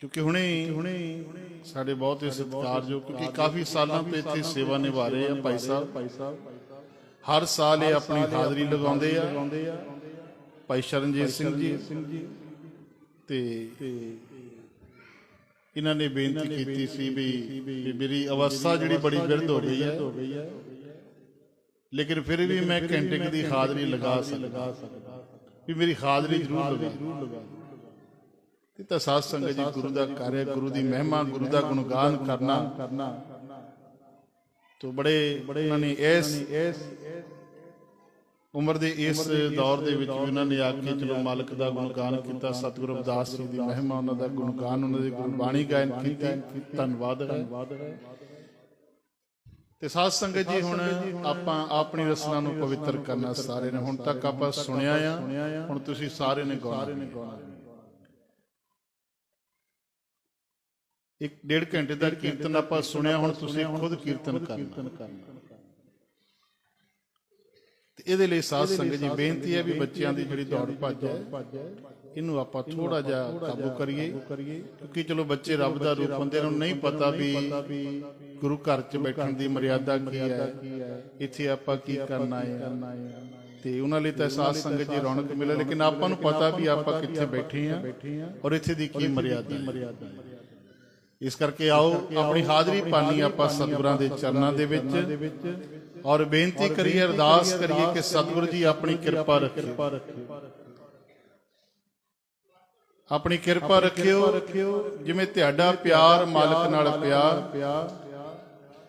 ਕਿਉਂਕਿ ਹੁਣੇ ਹੁਣੇ ਸਾਡੇ ਬਹੁਤ ਹੀ ਸਤਿਕਾਰਯੋਗ ਕਿਉਂਕਿ ਕਾਫੀ ਸਾਲਾਂ ਤੋਂ ਇੱਥੇ ਸੇਵਾ ਨਿਭਾ ਰਹੇ ਆ ਭਾਈ ਸਾਹਿਬ। ਭਾਈ ਸਾਹਿਬ। ਹਰ ਸਾਲ ਇਹ ਆਪਣੀ ਹਾਜ਼ਰੀ ਲਗਾਉਂਦੇ ਆ। ਭਾਈ ਸ਼ਰਨਜੀਤ ਸਿੰਘ ਜੀ। ਤੇ ਇਹਨਾਂ ਨੇ ਬੇਨਤੀ ਕੀਤੀ ਸੀ ਵੀ ਮੇਰੀ ਅਵਸਥਾ ਜਿਹੜੀ ਬੜੀ ਬਿਰਧ ਹੋ ਗਈ ਹੈ। ਲੇਕਿਨ ਫਿਰ ਵੀ ਮੈਂ ਘੰਟੇ ਦੀ ਹਾਜ਼ਰੀ ਲਗਾ ਸਕਦਾ। ਵੀ ਮੇਰੀ ਹਾਜ਼ਰੀ ਜ਼ਰੂਰ ਲਗਾ। ਤੇ ਤਾਂ ਸਾਧ ਸੰਗਤ ਜੀ ਗੁਰੂ ਦਾ ਕਾਰਿਆ ਗੁਰੂ ਦੀ ਮਹਿਮਾ ਗੁਰੂ ਦਾ ਗੁਣਗਾਨ ਕਰਨਾ। ਤੋਂ ਬੜੇ ਉਹਨਾਂ ਨੇ ਇਸ ਉਮਰ ਦੇ ਇਸ ਦੌਰ ਦੇ ਵਿੱਚ ਵੀ ਉਹਨਾਂ ਨੇ ਆ ਕੇ ਚਲੋ ਮਾਲਕ ਦਾ ਗੁਣਗਾਨ ਕੀਤਾ ਸਤਿਗੁਰੂ ਰਵਿਦਾਸ ਜੀ ਦੀ ਮਹਿਮਾ ਉਹਨਾਂ ਦਾ ਗੁਣਗਾਨ ਉਹਨਾਂ ਦੀ ਗੁਰਬਾਣੀ ਗਾਇਨ ਕੀਤੀ ਧੰਨਵਾਦ ਹੈ। ਤੇ ਸਾਧ ਸੰਗਤ ਜੀ ਹੁਣ ਆਪਾਂ ਆਪਣੀ ਰਸਨਾ ਨੂੰ ਪਵਿੱਤਰ ਕਰਨਾ ਸਾਰੇ ਨੇ। ਹੁਣ ਤੱਕ ਆਪਾਂ ਸੁਣਿਆ ਆ। ਹੁਣ ਤੁਸੀਂ ਸਾਰੇ ਨੇ ਗਾਉਣਾ। ਇੱਕ ਡੇਢ ਘੰਟੇ ਦਾ ਕੀਰਤਨ ਆਪਾਂ ਸੁਣਿਆ ਹੁਣ ਤੁਸੀਂ ਖੁਦ ਕੀਰਤਨ ਕਰਨਾ। ਤੇ ਇਹਦੇ ਲਈ ਸਾਧ ਸੰਗਤ ਜੀ ਬੇਨਤੀ ਹੈ ਵੀ ਬੱਚਿਆਂ ਦੀ ਜਿਹੜੀ ਦੌੜ ਭੱਜ ਹੈ ਇਹਨੂੰ ਆਪਾਂ ਥੋੜਾ ਜਿਹਾ ਕਾਬੂ ਕਰੀਏ ਕਿਉਂਕਿ ਚਲੋ ਬੱਚੇ ਰੱਬ ਦਾ ਰੂਪ ਹੁੰਦੇ ਇਹਨਾਂ ਨੂੰ ਨਹੀਂ ਪਤਾ ਵੀ ਗੁਰੂ ਘਰ 'ਚ ਬੈਠਣ ਦੀ ਮਰਿਆਦਾ ਕੀ ਹੈ ਇੱਥੇ ਆਪਾਂ ਕੀ ਕਰਨਾ ਹੈ। ਤੇ ਉਹਨਾਂ ਲਈ ਤਾਂ ਸਾਧ ਸੰਗਤ ਜੀ ਰੌਣਕ ਮਿਲੇ ਲੇਕਿਨ ਆਪਾਂ ਨੂੰ ਪਤਾ ਵੀ ਆਪਾਂ ਕਿੱਥੇ ਬੈਠੇ ਆ ਔਰ ਇੱਥੇ ਦੀ ਕੀ ਮਰਿਆਦਾ ਹੈ। ਇਸ ਕਰਕੇ ਆਓ ਆਪਣੀ ਹਾਜ਼ਰੀ ਪਾਣੀ ਆਪਾਂ ਸਤਿਗੁਰਾਂ ਦੇ ਚਰਨਾਂ ਦੇ ਵਿੱਚ ਔਰ ਬੇਨਤੀ ਕਰੀਏ ਅਰਦਾਸ ਕਰੀਏ ਕਿ ਸਤਿਗੁਰੂ ਜੀ ਆਪਣੀ ਕਿਰਪਾ ਰੱਖੇ ਆਪਣੀ ਕਿਰਪਾ ਰੱਖਿਓ ਜਿਵੇਂ ਤੁਹਾਡਾ ਪਿਆਰ ਮਾਲਕ ਨਾਲ ਪਿਆ।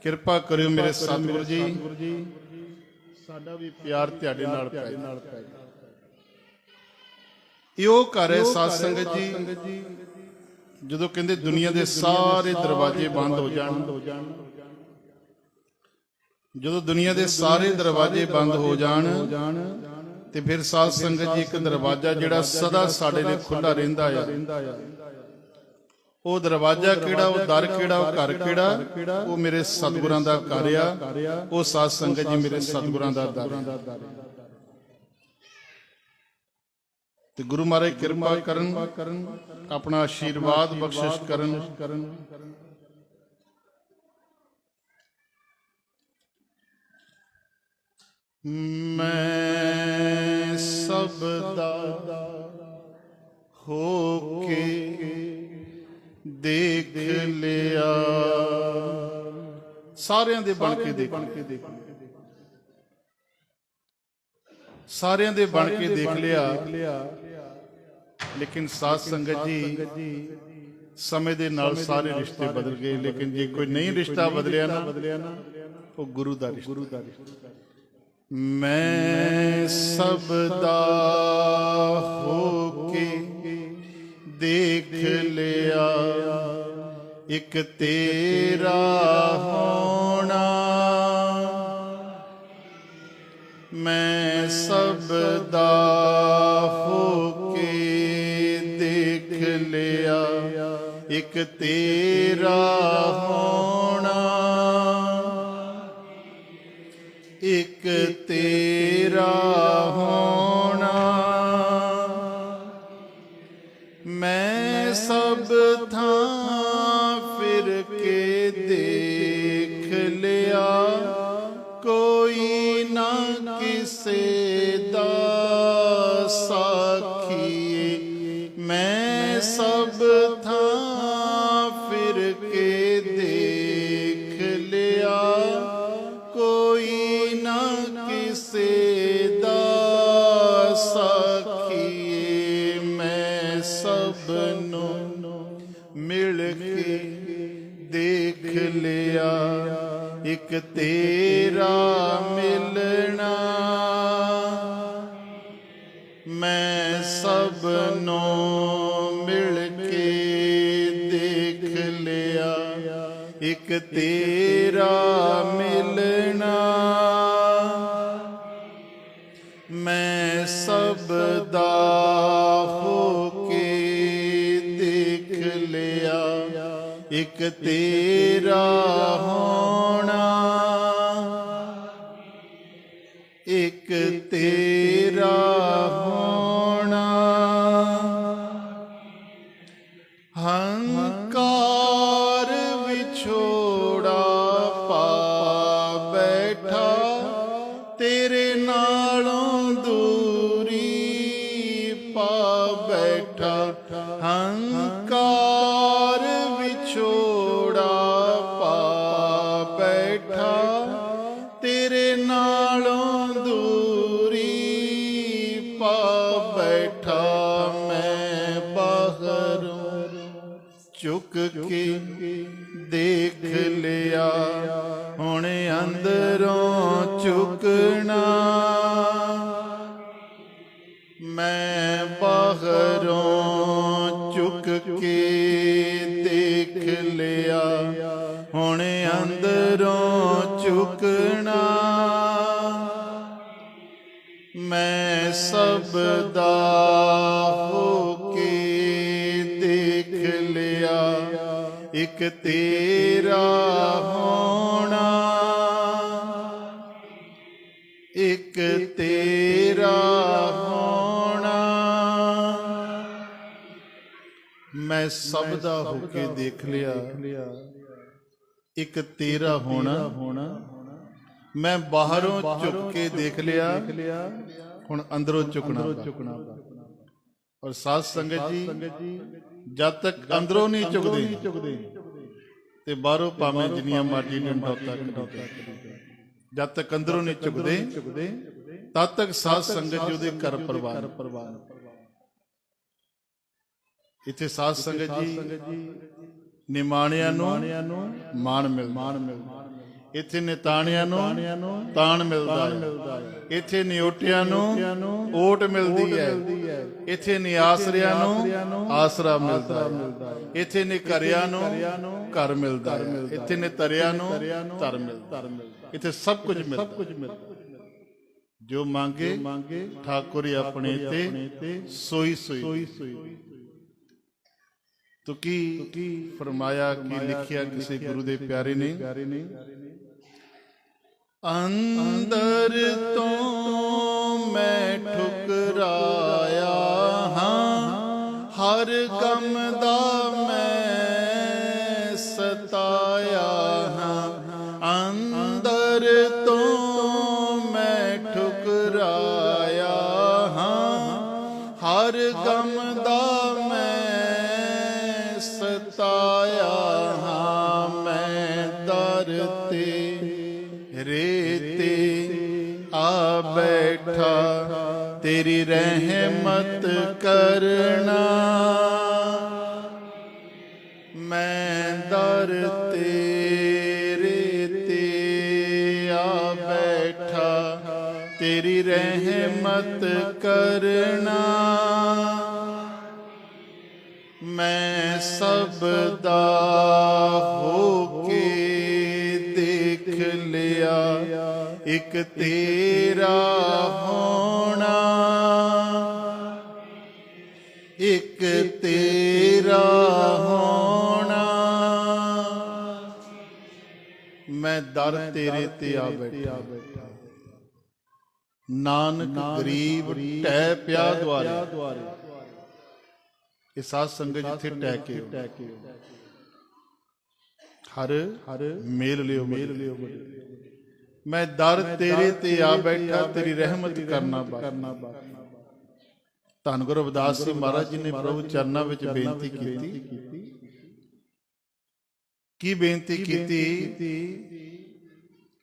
ਕਿਰਪਾ ਕਰਿਓ ਮੇਰੇ ਸਤਿਗੁਰੂ ਜੀ। ਸਾਡਾ ਵੀ ਪਿਆਰ ਤੁਹਾਡੇ ਨਾਲ ਪੈ ਇਹੋ ਘਰ ਹੈ ਸਾਧ ਸੰਗਤ ਜੀ। ਜਦੋਂ ਕਹਿੰਦੇ ਦੁਨੀਆ ਦੇ ਸਾਰੇ ਦਰਵਾਜ਼ੇ ਬੰਦ ਹੋ ਜਾਣ। ਜਦੋਂ ਦੁਨੀਆ ਦੇ ਸਾਰੇ ਦਰਵਾਜ਼ੇ ਬੰਦ ਹੋ ਜਾਣ, ਤੇ ਫਿਰ ਸਾਧ ਸੰਗਤ ਜੀ ਇੱਕ ਦਰਵਾਜ਼ਾ ਜਿਹੜਾ ਸਦਾ ਸਾਡੇ ਲਈ ਖੁੱਲਾ ਰਹਿੰਦਾ ਆ। ਉਹ ਦਰਵਾਜ਼ਾ ਕਿਹੜਾ, ਉਹ ਦਰ ਕਿਹੜਾ, ਉਹ ਘਰ ਕਿਹੜਾ, ਉਹ ਮੇਰੇ ਸਤਿਗੁਰਾਂ ਦਾ ਘਰ ਆ। ਉਹ ਸਾਧ ਸੰਗਤ ਜੀ ਮੇਰੇ ਸਤਿਗੁਰਾਂ ਦਾ ਦਰ ਆ। ਤੇ ਗੁਰੂ ਮਹਾਰਾਜ ਕਿਰਪਾ ਕਰਨ, ਆਪਣਾ ਆਸ਼ੀਰਵਾਦ ਬਖਸ਼ਿਸ਼ ਕਰਨ। ਮੈਂ ਸਭ ਦਾ ਹੋ ਕੇ ਦੇਖ ਲਿਆ। ਸਾਰਿਆਂ ਦੇ ਬਣ ਕੇ ਦੇਖ ਸਾਰਿਆਂ ਦੇ ਬਣ ਕੇ ਦੇਖ ਲਿਆ। ਲੇਕਿਨ ਸਾਧ ਸੰਗਤ ਜੀ ਸਮੇਂ ਦੇ ਨਾਲ ਸਾਰੇ ਰਿਸ਼ਤੇ ਬਦਲ ਗਏ ਲੇਕਿਨ ਜੇ ਕੋਈ ਨਹੀਂ ਰਿਸ਼ਤਾ ਬਦਲਿਆ ਨਾ ਉਹ ਗੁਰੂ ਦਾ ਰਿਸ਼ਤਾ। ਮੈਂ ਸਭ ਦਾ ਹੋ ਕੇ ਦੇਖ ਲਿਆ। ਇੱਕ ਤੇਰਾ ਹੋਣਾ। ਮੈਂ ਸਭ ਦਾ ਇਕ ਤੇਰਾ ਹੋਣਾ। ਇੱਕ ਤੇਰਾ ਹੋਣਾ। ਮੈਂ ਸਭ ਥਾਂ ਤੇਰਾ ਮਿਲਣਾ। ਮੈਂ ਸਭ ਨੂੰ ਮਿਲ ਕੇ ਦੇਖ ਲਿਆ। ਇੱਕ ਤੇਰਾ ਮਿਲਣਾ। ਮੈਂ ਸਭ ਦਾ ਹੋ ਕੇ ਦੇਖ ਲਿਆ। ਇੱਕ ਤੇਰਾ ਹੋਣਾ। ਤੇਰਾ ਹੋਣਾ। ਹੰਕਾਰ ਲਿਆ ਹੁਣ ਅੰਦਰੋਂ ਚੁੱਕ ਇੱਕ ਤੇਰਾ ਹੋਣਾ। ਇੱਕ ਤੇਰਾ ਹੋਣਾ। ਮੈਂ ਸਭ ਦਾ ਹੋ ਕੇ ਦੇਖ ਲਿਆ। ਇੱਕ ਤੇਰਾ ਹੋਣਾ। ਹੋਣਾ ਮੈਂ ਬਾਹਰੋਂ ਚੁੱਕ ਕੇ ਦੇਖ ਲਿਆ। ਹੁਣ ਅੰਦਰੋਂ ਚੁੱਕਣਾ ਚੁੱਕਣਾ ਔਰ ਸਾਧ ਸੰਗਤ ਜੀ, ਜਦ ਤੱਕ ਅੰਦਰੋਂ ਨਹੀਂ ਚੁੱਕਦੇ ਤੇ ਬਾਹਰੋਂ ਭਾਵੇਂ ਜਿੰਨੀਆਂ ਮਰਜ਼ੀ ਡੰਡੋਤਾ ਕਰੀ ਜਦ ਤੱਕ ਅੰਦਰੋਂ ਨਹੀਂ ਚੁੱਕਦੇ ਤਦ ਤੱਕ ਸਾਧ ਸੰਗਤ ਜੀ ਉਹਦੇ ਘਰ ਪਰਵਾਨ ਇੱਥੇ ਸਾਧ ਸੰਗਤ ਜੀ ਨਿਮਾਣਿਆਂ ਨੂੰ ਮਾਣ ਮਿਲ ਮਾਣ ਮਿਲ ਇੱਥੇ ਨਿਤਾਣਿਆਂ ਨੂੰ ਤਾਣ ਮਿਲਦਾ ਹੈ। ਇੱਥੇ ਨਿਉਟਿਆਂ ਨੂੰ ਓਟ ਮਿਲਦੀ ਹੈ। ਇੱਥੇ ਨਿਆਸਰਿਆਂ ਨੂੰ ਆਸਰਾ ਮਿਲਦਾ ਹੈ। ਇੱਥੇ ਨਿਕਰਿਆਂ ਨੂੰ ਘਰ ਮਿਲਦਾ ਹੈ। ਇੱਥੇ ਨਿਤਰਿਆਂ ਨੂੰ ਧਰ ਮਿਲਦਾ ਇੱਥੇ ਸਭ ਕੁਝ ਮਿਲਦਾ ਸਭ ਕੁਝ ਮਿਲਦਾ ਜੋ ਮੰਗੇ ਠਾਕੁਰ ਆਪਣੇ ਤੇ ਸੋਈ ਸੋਈ ਤੋ ਕੀ ਫਰਮਾਇਆ ਕੀ ਲਿਖਿਆ ਕਿਸੇ ਗੁਰੂ ਦੇ ਪਿਆਰੇ ਨੇ? ਅੰਦਰ ਤੋਂ ਮੈਂ ਠੁਕਰਾਇਆ ਹਾਂ। ਹਰ ਗਮ ਦਾ ਰਹਿਮਤ ਕਰਨਾ ਮੈਂ ਦਰ ਤੇਰੇ ਤੇ ਆ ਬੈਠਾ। ਤੇਰੀ ਰਹਿਮਤ ਕਰਨਾ। ਮੈਂ ਸਭ ਦਾ ਹੋ ਕੇ ਦੇਖ ਲਿਆ। ਇੱਕ ਤੇਰਾ ਹੋਣਾ ਮੈਂ ਦਰ ਤੇਰੇ ਤੇ ਆ ਬੈਠਾ। ਨਾਨਕ ਗਰੀਬ ਟਹਿ ਪਿਆ ਦੁਆਰੇ। ਇਹ ਸਾਧ ਸੰਗਤ ਜਿੱਥੇ ਟਹਿ ਕੇ ਹਰ ਹਰ ਮੇਲ ਲਿਓ ਮੇਲ ਲਿਓ ਮੈਂ ਦਰ ਤੇਰੇ ਤੇ ਆ ਬੈਠਾ ਤੇਰੀ ਰਹਿਮਤ ਕਰਨਾ ਕਰਨਾ ਧੰਨ ਗੁਰੂ ਰਵਿਦਾਸ ਜੀ ਮਹਾਰਾਜ ਜੀ ਨੇ ਪ੍ਰਭੂ ਚਰਨਾਂ ਵਿੱਚ ਬੇਨਤੀ ਕੀਤੀ। ਕੀ ਬੇਨਤੀ ਕੀਤੀ?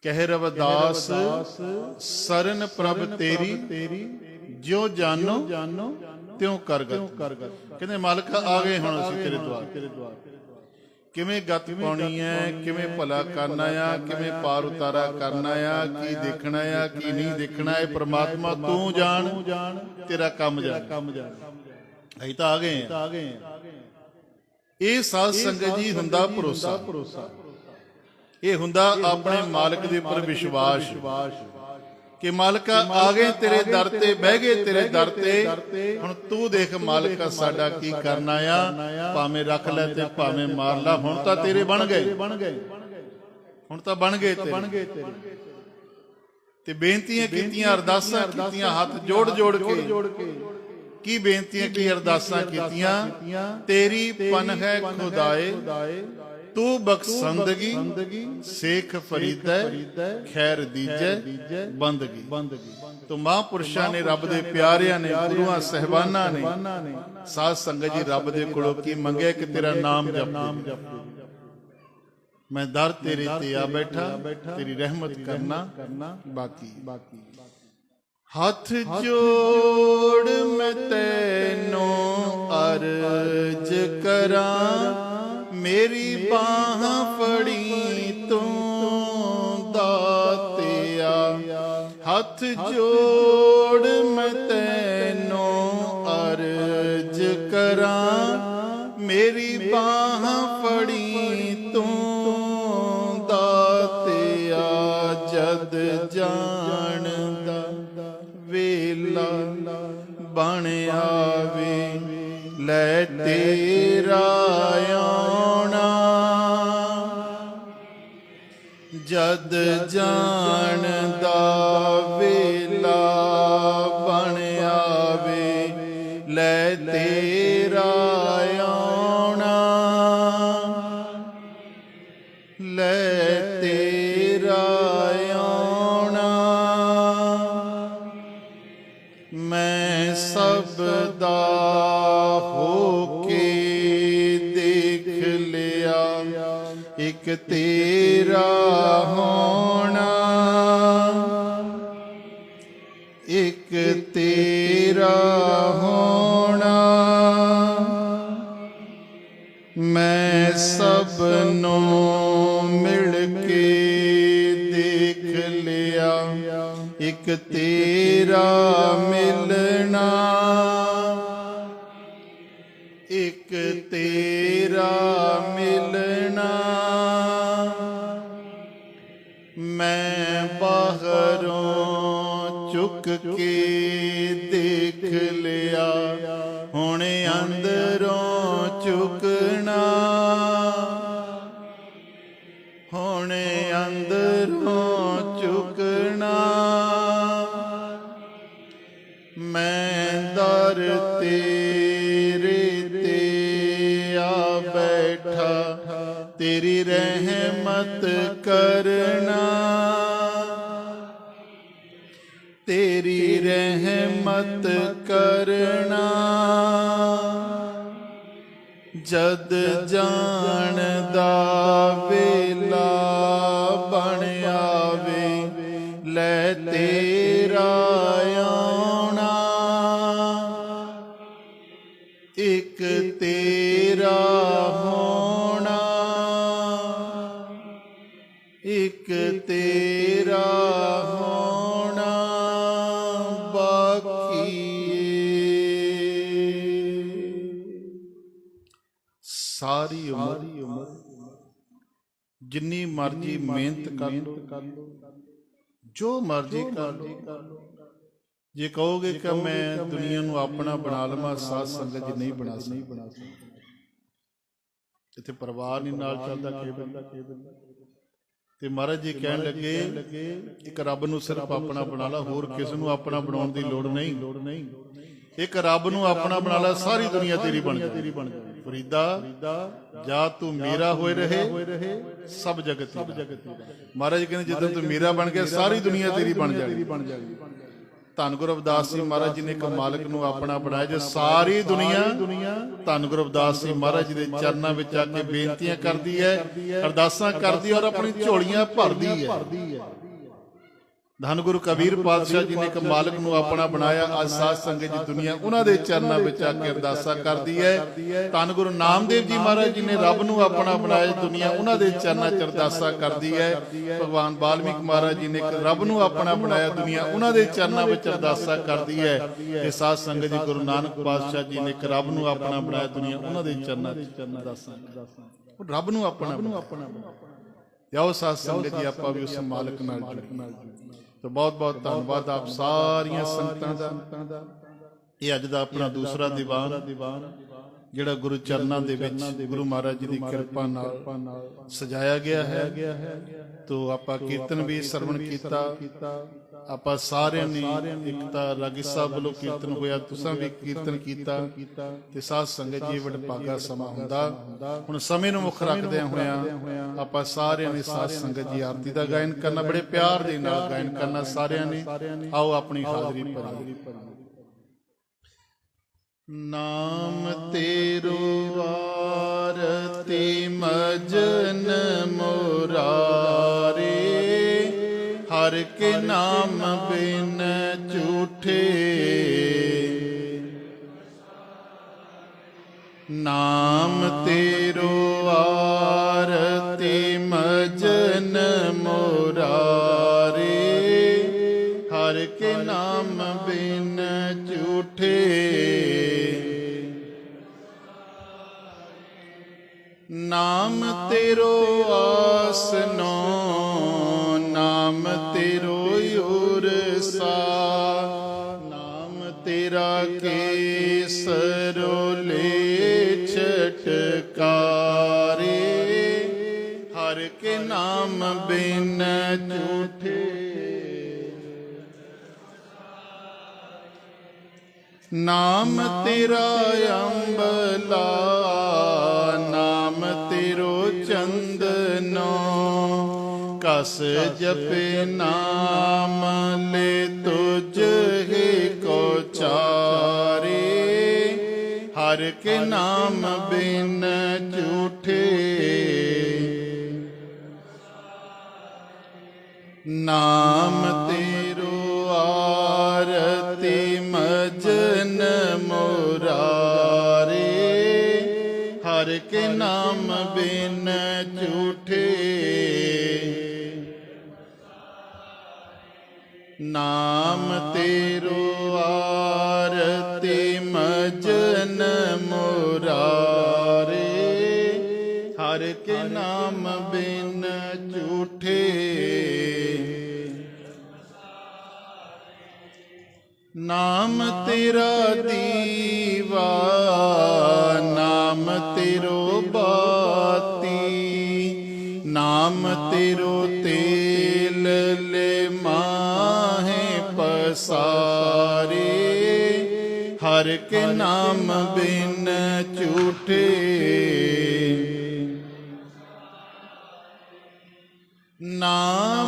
ਕਹਿ ਰਵਿਦਾਸ ਸਰਨ ਪ੍ਰਭ ਤੇਰੀ ਜਿਉ ਜਾਨੋ ਤਿਉ ਕਰਗਤ। ਕਹਿੰਦੇ ਮਾਲਕ ਆ ਗਏ ਹੁਣ ਅਸੀਂ ਤੇਰੇ ਦੁਆਰ ਕਿਵੇਂ ਗੱਤ ਪਾਉਣੀ ਹੈ ਕਿਵੇਂ ਭਲਾ ਕਰਨਾ ਆ ਕਿਵੇਂ ਪਾਰ ਉਤਾਰਾ ਕਰਨਾ ਆ ਕੀ ਦੇਖਣਾ ਆ ਕੀ ਨਹੀਂ ਦੇਖਣਾ ਹੈ ਪ੍ਰਮਾਤਮਾ ਤੂੰ ਜਾਣ ਤੇਰਾ ਕੰਮ ਜਾਣ। ਅਸੀਂ ਤਾਂ ਆ ਗਏ ਆ ਇਹ ਸਾਧ ਸੰਗਤ ਜੀ ਹੁੰਦਾ ਭਰੋਸਾ। ਇਹ ਹੁੰਦਾ ਆਪਣੇ ਮਾਲਕ ਦੇ ਉੱਪਰ ਵਿਸ਼ਵਾਸ। ਕਿ ਮਾਲਕਾ ਆ ਗਏ ਤੇਰੇ ਦਰ ਤੇ ਬਹਿ ਗਏ ਤੇਰੇ ਦਰ ਤੇ ਹੁਣ ਤੂੰ ਦੇਖ ਮਾਲਕਾ ਸਾਡਾ ਕੀ ਕਰਨਾ ਆ? ਭਾਵੇਂ ਰੱਖ ਲੈ ਤੇ ਭਾਵੇਂ ਮਾਰ ਲੈ। ਹੁਣ ਤਾਂ ਤੇਰੇ ਬਣ ਗਏ। ਹੁਣ ਤਾਂ ਬਣ ਗਏ ਤੇ ਬਣ ਗਏ ਤੇਰੇ। ਤੇ ਬੇਨਤੀਆਂ ਕੀਤੀਆਂ ਅਰਦਾਸਾਂ ਕੀਤੀਆਂ ਹੱਥ ਜੋੜ ਜੋੜ ਕੇ। ਕੀ ਬੇਨਤੀਆਂ ਕੀ ਅਰਦਾਸਾਂ ਕੀਤੀਆਂ? ਤੇਰੀ ਪਨ ਹੈ ਖੁਦਾਏ ਤੂੰ ਬਖਸ਼ੰਦਗੀ ਸੇਖ ਫਰੀਦੈ ਖੈਰ ਦੀਜੈ ਬੰਦਗੀ। ਤੋ ਮਹਾਂਪੁਰਸ਼ਾਂ ਨੇ ਰੱਬ ਦੇ ਪਿਆਰਿਆਂ ਨੇ ਗੁਰੂਆਂ ਸਹਿਬਾਨਾਂ ਨੇ ਸਾਧ ਸੰਗਤ ਜੀ ਰੱਬ ਦੇ ਕੋਲੋਂ ਕੀ ਮੰਗਿਆ ਕਿ ਤੇਰਾ ਨਾਮ ਜਪ? ਮੈਂ ਦਰ ਤੇਰੇ ਤੇ ਆ ਬੈਠਾ ਤੇਰੀ ਰਹਿਮਤ ਕਰਨਾ ਬਾਕੀ। ਹੱਥ ਜੋੜ ਮੈਂ ਤੈਨੂੰ ਅਰਜ ਕਰਾਂ। ਮੇਰੀ ਬਾਹ ਫੜੀ ਤੂੰ ਦਾਤਿਆ। ਹੱਥ ਜੋੜ ਤੇਰਾ ਆਉਣਾ। ਜਦ ਜਾਣਦਾ ਵੇਲਾ ਬਣ ਆਵੇ ਲੈ ਤੇਰਾ ਆਉਣਾ। ਤੇਰਾ ਹੋਣਾ। ਇੱਕ ਤੇਰਾ ਹੋਣਾ। ਮੈਂ ਸਭ ਨੂੰ ਮਿਲ ਕੇ ਦੇਖ ਲਿਆ। ਇੱਕ ਤੇਰਾ ਤੇਰੇ ਤੇ ਆ ਬੈਠਾ ਤੇਰੀ ਰਹਿਮਤ ਕਰਨਾ। ਤੇਰੀ ਰਹਿਮਤ ਕਰਨਾ। ਜਦ ਜਾਣਦਾ ਵੇ ਇੱਕ ਤੇਰਾ ਹੋਣਾ ਬਾਕੀ ਸਾਰੀ ਉਮਰ ਜਿੰਨੀ ਮਰਜ਼ੀ ਮਿਹਨਤ ਕਰ ਲੋ, ਜੋ ਮਰਜ਼ੀ ਕਰ ਲੋ। ਜੇ ਕਹੋਗੇ ਕਿ ਮੈਂ ਦੁਨੀਆ ਨੂੰ ਆਪਣਾ ਬਣਾ ਲਵਾਂ, ਸਾਧ ਸੰਗਤ ਜੀ ਨਹੀਂ ਬਣਾ ਸਕਦਾ। ਇੱਥੇ ਪਰਿਵਾਰ ਨਹੀਂ ਨਾਲ ਚੱਲਦਾ ਕੇ ਬੰਦਾ ਤੇ ਮਹਾਰਾਜ ਜੀ ਕਹਿਣ ਲੱਗੇ ਇੱਕ ਰੱਬ ਨੂੰ ਸਿਰਫ ਆਪਣਾ ਬਣਾ ਲਾ ਹੋਰ ਕਿਸ ਨੂੰ ਆਪਣਾ ਬਣਾਉਣ ਦੀ ਲੋੜ ਨਹੀਂ। ਲੋੜ ਨਹੀਂ। ਇੱਕ ਰੱਬ ਨੂੰ ਆਪਣਾ ਬਣਾ ਲਾ ਸਾਰੀ ਦੁਨੀਆ ਤੇਰੀ ਬਣ ਜਾਏ ਤੇਰੀ ਫਰੀਦਾ ਜਾ ਤੂੰ ਮੇਰਾ ਹੋਏ ਰਹੇ ਸਭ ਜਗਤ ਸਭ ਜਗਤ ਮਹਾਰਾਜ ਕਹਿੰਦੇ ਜਦੋਂ ਤੂੰ ਮੇਰਾ ਬਣ ਗਿਆ ਸਾਰੀ ਦੁਨੀਆ ਤੇਰੀ ਬਣ ਜਾਣੀ। ਧੰਨ ਗੁਰੂ ਰਵਿਦਾਸ ਜੀ ਮਹਾਰਾਜ ਜੀ ਨੇ ਇੱਕ ਮਾਲਕ ਨੂੰ ਆਪਣਾ ਬਣਾਇਆ ਜੋ ਸਾਰੀ ਦੁਨੀਆ ਧੰਨ ਗੁਰੂ ਰਵਿਦਾਸ ਜੀ ਮਹਾਰਾਜ ਜੀ ਦੇ ਚਰਨਾਂ ਵਿੱਚ ਆ ਕੇ ਬੇਨਤੀਆਂ ਕਰਦੀ ਹੈ ਅਰਦਾਸਾਂ ਕਰਦੀ ਹੈ ਔਰ ਆਪਣੀ ਝੋਲੀਆਂ ਭਰਦੀ ਹੈ। ਧੰਨ ਗੁਰੂ ਕਬੀਰ ਪਾਤਸ਼ਾਹ ਜੀ ਨੇ ਇੱਕ ਮਾਲਕ ਨੂੰ ਆਪਣਾ ਬਣਾਇਆ ਅੱਜ ਸਾਧ ਸੰਗਤ ਜੀ ਦੁਨੀਆ ਉਹਨਾਂ ਦੇ ਚਰਨਾਂ ਵਿੱਚ ਆ ਕੇ ਅਰਦਾਸਾਂ ਕਰਦੀ ਹੈ। ਧੰਨ ਗੁਰੂ ਨਾਮਦੇਵ ਜੀ ਮਹਾਰਾਜ ਜੀ ਨੇ ਰੱਬ ਨੂੰ ਆਪਣਾ ਬਣਾਇਆ ਦੁਨੀਆ ਉਹਨਾਂ ਦੇ ਚਰਨਾਂ 'ਚ ਅਰਦਾਸਾਂ ਕਰਦੀ ਹੈ। ਭਗਵਾਨ ਬਾਲਮੀਕ ਮਹਾਰਾਜ ਜੀ ਨੇ ਇੱਕ ਰੱਬ ਨੂੰ ਆਪਣਾ ਬਣਾਇਆ ਦੁਨੀਆ ਉਹਨਾਂ ਦੇ ਚਰਨਾਂ ਵਿੱਚ ਅਰਦਾਸਾਂ ਕਰਦੀ ਹੈ ਤੇ ਸਾਧ ਸੰਗਤ ਜੀ ਗੁਰੂ ਨਾਨਕ ਪਾਤਸ਼ਾਹ ਜੀ ਨੇ ਇੱਕ ਰੱਬ ਨੂੰ ਆਪਣਾ ਬਣਾਇਆ ਦੁਨੀਆ ਉਹਨਾਂ ਦੇ ਚਰਨਾਂ 'ਚ। ਅਰਦਾਸਾਂ ਰੱਬ ਨੂੰ ਆਪਣਾ ਆਪਣਾ ਜਾਓ ਸਾਧ ਸੰਗਤ ਜੀ ਆਪਾਂ ਵੀ ਉਸ ਮਾਲਕ ਨਾਲ ਜੁੜੀਏ ਤੋ ਬਹੁਤ ਬਹੁਤ ਧੰਨਵਾਦ ਆਪ ਸਾਰੀਆਂ ਸੰਗਤਾਂ ਦਾ। ਇਹ ਅੱਜ ਦਾ ਆਪਣਾ ਦੂਸਰਾ ਦੀਵਾਨ ਜਿਹੜਾ ਗੁਰੂ ਚਰਨਾਂ ਦੇ ਵਿੱਚ ਗੁਰੂ ਮਹਾਰਾਜ ਜੀ ਦੀ ਕਿਰਪਾ ਨਾਲ ਸਜਾਇਆ ਗਿਆ ਹੈ। ਤੋ ਆਪਾਂ ਕੀਰਤਨ ਵੀ ਸਰਵਣ ਕੀਤਾ। ਆਪਾਂ ਸਾਰਿਆਂ ਨੇ ਇੱਕ ਤਾਂ ਰਾਗੀ ਸਾਹਿਬ ਵੱਲੋਂ ਕੀਰਤਨ ਹੋਇਆ ਤੁਸੀਂ ਵੀ ਕੀਰਤਨ ਕੀਤਾ ਤੇ ਸਾਧ ਸੰਗਤ ਜੀ ਵਡਭਾਗਾ ਸਮਾਂ ਹੁੰਦਾ। ਹੁਣ ਸਮੇਂ ਨੂੰ ਮੁੱਖ ਰੱਖਦਿਆਂ ਹੋਇਆਂ ਆਪਾਂ ਸਾਰਿਆਂ ਨੇ ਸਾਧ ਸੰਗਤ ਜੀ ਆਰਤੀ ਦਾ ਗਾਇਨ ਕਰਨਾ ਬੜੇ ਪਿਆਰ ਦੇ ਨਾਲ ਗਾਇਨ ਕਰਨਾ ਸਾਰਿਆਂ ਨੇ। ਆਓ ਆਪਣੀ ਹਾਜ਼ਰੀ ਭਰੀਏ ਨਾਮ ਤੇਰੋ ਆਰਤੀ ਮਜਨ ਮੁਰਾਰੇ। ਹਰ ਕੇ ਨਾਮ ਬਿਨ ਝੂਠੇ। ਨਾਮ ਤੇਰੋ ਆਰਤੀ ਮਜਨ ਮੁਰਾਰੇ। ਹਰ ਕੇ ਨਾਮ ਬਿਨ ਝੂਠੇ। ਨਾਮ ਤੇਰੋ ਆਸਨੋ ਸਰੋਲੇ ਲੈ ਛਟਕਾਰੇ ਹਰ ਕੇ ਨਾਮ ਬਿਨ ਝੂਠੇ। ਨਾਮ ਤੇਰਾ ਅੰਬਲਾ, ਨਾਮ ਤੇਰੋ ਚੰਦਨੋ। ਕਸ ਜਪੇ ਨਾਮ ਲੈ ਤੁਝ ਹੀ ਕੋ ਚਾਰੇ ਕੇ ਨਾਮ ਬਿਨ ਝੂਠੇ। ਨਾਮ ਤੇਰੋ ਆਰਤੀ ਮਜਨ ਮੁਰਾਰੇ। ਹਰ ਕੇ ਨਾਮ ਬਿਨ ਝੂਠੇ। ਨਾਮ ਤੇਰੋ ਨਾਮ ਤੇਰਾ ਦੀਵਾ ਨਾਮ ਤੇਰੋ ਬਾਤੀ, ਨਾਮ ਤੇਰੋ ਤੇਲ ਲੈ ਮਾਹੇ ਪਸਾਰੇ। ਹਰ ਕੇ ਨਾਮ ਬਿਨ ਝੂਠੇ। ਨਾਮ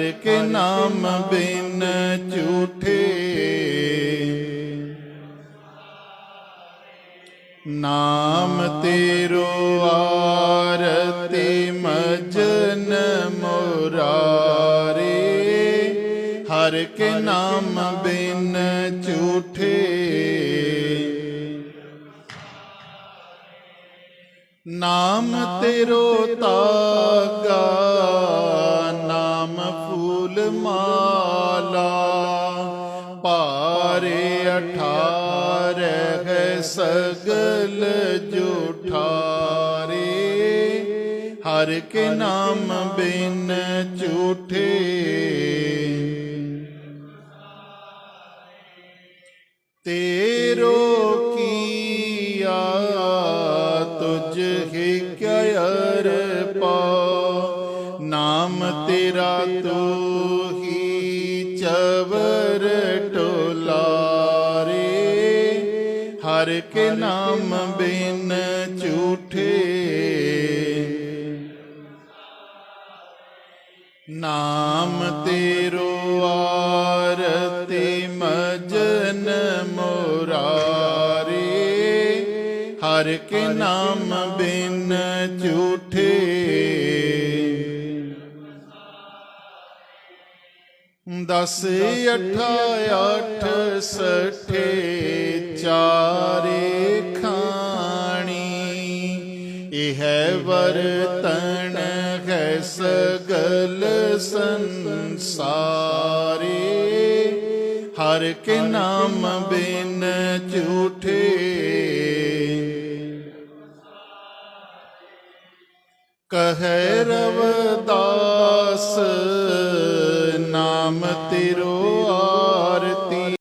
ਹਰ ਕੇ ਨਾਮ ਬਿਨ ਝੂਠੇ। ਨਾਮ ਤੇਰੋ ਆਰਤੀ ਮਜਨ ਮੁਰਾਰੇ। ਹਰ ਕੇ ਨਾਮ ਬਿਨ ਝੂਠੇ। ਨਾਮ ਤੇਰੋ ਤਾਗਾ। ਸਗਲ ਜੁਠਾਰੇ ਹਰ ਕੇ ਨਾਮ ਬਿਨ ਝੂਠੇ। ਤੇਰੋ ਕੇ ਨਾਮ ਬਿਨ ਝੂਠੇ। ਨਾਮ ਤੇਰੋ ਆਰਤੀ ਮਜਨ ਮੁਰਾਰੇ। ਹਰ ਕੇ ਨਾਮ ਬਿਨ ਦਸ ਅੱਠ ਅੱਠ ਸਠੇ ਚਾਰੇ ਖਾਣੀ। ਇਹ ਵਰਤਨ ਹੈ ਸਗਲ ਸੰਸਾਰੇ। ਹਰ ਕੇ ਨਾਮ ਬਿਨ ਝੂਠੇ। ਕਹੈ ਰਵਦਾਸ